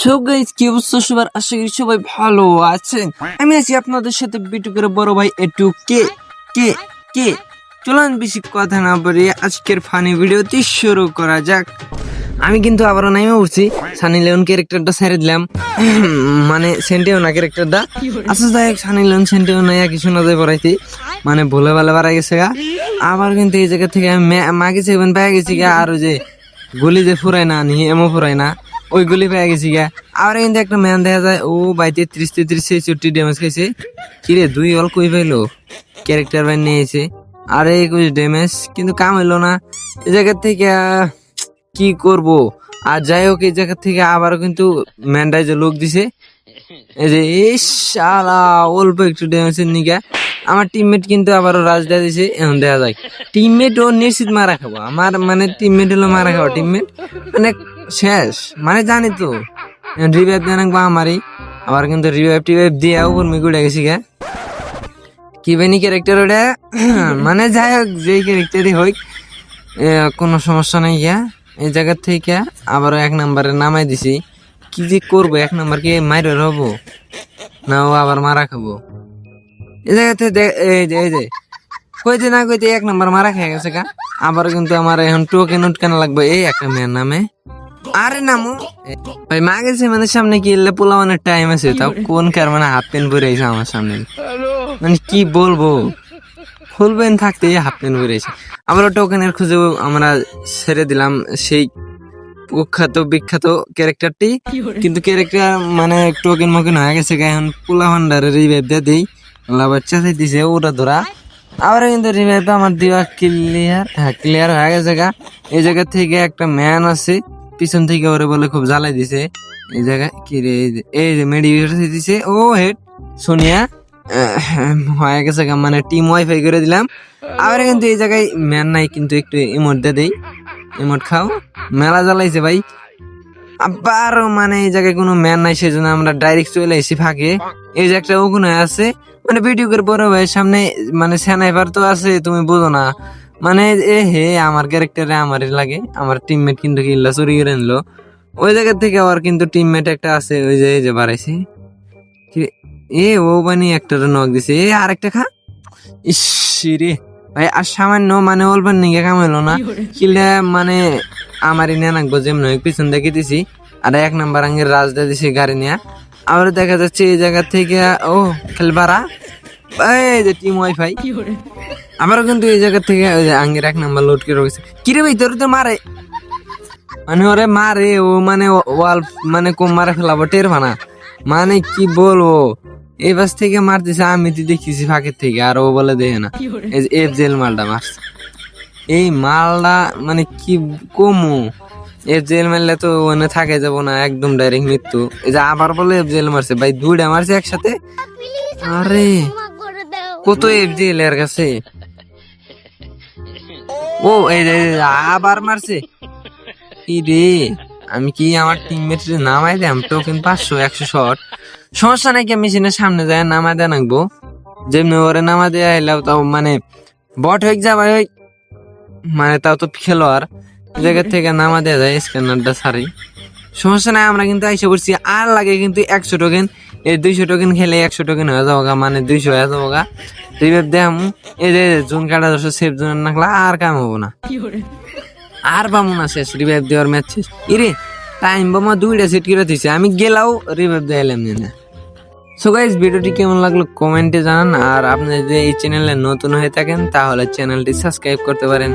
So guys কি অবস্থা? সবার আশা করি সবাই ভালো আছেন। আমি আছি আপনাদের সাথে বিটু করে বড় ভাই একটু কে? কে? কে? চলুন বেশি কথা না বলে আজকের ফানি ভিডিওটি শুরু করা যাক। আমি কিন্তু আবারও নাইমে উঠছি। সানি লিওন ক্যারেক্টারটা ছেড়ে দিলাম। মানে সেন্টেও না ক্যারেক্টারটা। আচ্ছা যাই হোক, সানি লিওন, সেন্টেও নাই কিছু না যায় পড়াইতে মানে ভুলে ভালে বাড়া গেছে গা। আবার কিন্তু এই জায়গা থেকে আমি মাগে সেভেন পেয়ে গেছি গা, আর যে গুলি যে ফুরায় না নি এমও ফুরায় না। ওই গুলি পেয়ে গেছি গা। আবার কিন্তু একটা ম্যান দেখা যায়, ও বাই তেত্রিশ তেত্রিশ ছেষট্টি ড্যামেজ খাইছে। কিরে, দুই অল কই পাইলো? ক্যারেক্টার বাই নিয়েছে আরে একুশ ড্যামেজ কিন্তু কাম হইল না। এই জায়গা থেকে, কি করব? আর যাই হোক এই জায়গা থেকে আবারও কিন্তু ম্যান্ডাই যে লোক দিছে। এই যে শালা, অল্প একটু ড্যামেজের নিগা। আমার টিমমেট কিন্তু আবারও রাজ দেয়া দিছে। এখন দেখা যায় টিমমেট ও নিশ্চিত মারা খাব। আমার মানে টিমমেট হলো মারা খাব টিমমেট মানে শেষ। মানে জানি তো। রিভাইভ দেন আমারই আবার কিন্তু রিভাইভ টিভাইভ দিয়ে উপর মিগুড়ে গেছি গা। কি বেনি ক্যারেক্টার ওটা? মানে যাই হোক, যেই ক্যারেক্টারই হোক কোনো সমস্যা নাই গিয়া এই জায়গার থেকে আবারও এক নম্বরে নামাই দিছি। কি যে করব, এক নম্বর কি মাইর হব? না ও আবার মারা খাব? এই জায়গাতে এই যে এই যে। কইতে না কইতে এক নম্বর মারা খেয়ে গেছে গা। আবার কিন্তু আমার এখন টোকেন উটকান লাগবে এই একটা মেয়ের নামে। আরে নামো ভাই মা গেছে মানে সামনে কি এলে পোলা মানে টাইম আছে, তাও কোন কার মানে হাফ প্যান্ট পরে আইছে আমার সামনে? মানে কি বলব? ফুল প্যান্ট থাকতে হাফ প্যান্ট পরে আইছে। আবার টোকেনের খুঁজে আমরা ছেড়ে দিলাম সেই কুখ্যাত, বিখ্যাত ক্যারেক্টারটি কিন্তু ক্যারেক্টার মানে টোকেন মোকেন হয়ে গেছে এখন পোলা ভান্ডারে রিভাইভ দিয়ে দিই। বাচ্চা চাই দিছে ওটা ধরা। আবার কিন্তু রিভাইভ আমার দেওয়া ক্লিয়ার হ্যাঁ ক্লিয়ার হয়ে গেছে গা। এই জায়গা থেকে একটা ম্যান আছে। পিছন থেকে ওরে বলে খুব জ্বালাই দিছে। এই জায়গায় কি রে, এই যে- যে দিছে। ও হেড সোনিয়া হয়ে গেছে মানে টিম ওয়াইফাই করে দিলাম। আবার কিন্তু এই জায়গায় ম্যান নাই, কিন্তু একটু ইমোট দিয়ে দেই। ইমোট খাও। মেলা জ্বালাইছে ভাই। আবার মানে এই জায়গায় কোনো ম্যান নাই সেই জন্য আমরা ডাইরেক্ট চলে এসেছি ফাঁকে। এই যে একটা ওখানে আছে। মানে ভিডিও করে বড় ভাই সামনে মানে স্যানাইপার তো আছে, তুমি বুঝো না। মানে এ হে আমার ক্যারেক্টারে আমারই লাগে। আমার টিমমেট কিন্তু কিল্লা চুরি করে নিলো ওই জায়গা থেকে আবার কিন্তু টিমমেট একটা আছে ওই যে এই যে বাড়াইছে। এ ও বানি একটা নক দিছে। এ আরেকটা খা। ইস রে ভাই আর সামান্য মানে অল্প নিগে কামাইলো না। কিল্লা মানে আমারই নিয়ে নাকবো যেমন পিছন দেখে দিছি। আর এক নাম্বার আঙ্গের রাজদা দিছি গাড়ি নিয়ে। আবার দেখা যাচ্ছে এই জায়গা থেকে ও খেলবারা এই যে টিম ওয়াইফাই। আমারও কিন্তু এই জায়গা থেকে ওই যে আঙ্গের এক নাম্বার লোড করে রয়েছে। কিরে ভাই তোর তো মারে। মানে ওরে মারে ও মানে ওয়াল মানে কম মারে ফেলাবো টের ভানা মানে কি বলব? এই বাস থেকে মারতেছে আমি তো দেখতেছি ফাঁকের থেকে আর ও বলে দেখে না। এই যে এফ জেল মালটা মারছে। এই মালটা মানে কি কমু? এফ জেল মারলে তো ওখানে থাকে যাব না একদম ডাইরেক্ট মৃত্যু। এই যে আবার বলে এফ জেল মারছে। ভাই দুইটা মারছে একসাথে। আরে। কত এফ জেল এর কাছে ও, এই আবার মারছে। কি রে আমি কি আমার টিমমেট নামাই দাম? টোকেন পাঁচশো, একশো শট সমস্যা নাকি মেশিনের সামনে যায় নামাই দেয় নাকবো যেমনি ওরে নামা দেয়া এলাও তাও মানে বট হয়ে যাবে ওই মানে তাও তো খেলোয়াড়। জায়গা থেকে নামা দেওয়া যায় স্ক্যানারটা সারি সমস্যা নাই, আমরা কিন্তু আইসা করছি আর লাগে কিন্তু একশো টোকেন এই দুইশো টোকেন খেলে একশো টোকেন হয়ে যাব মানে দুইশো হয়ে যাব গা রিভাইভ দেখাম এই যে জুন কাটা দশ সেফ জোন নাকলা, আর কাম হব না। আর পাবো না শেষ রিভাইভ দেওয়ার ম্যাচ শেষ। ইরে টাইম বোমা দুইটা সেট করে দিছে আমি গেলাও রিভাইভ দেয়ালাম না সো গাইজ ভিডিওটি কেমন লাগল কমেন্টে জানান, আর আপনি যদি এই চ্যানেলে নতুন হয়ে থাকেন, তাহলে চ্যানেলটি সাবস্ক্রাইব করতে পারেন।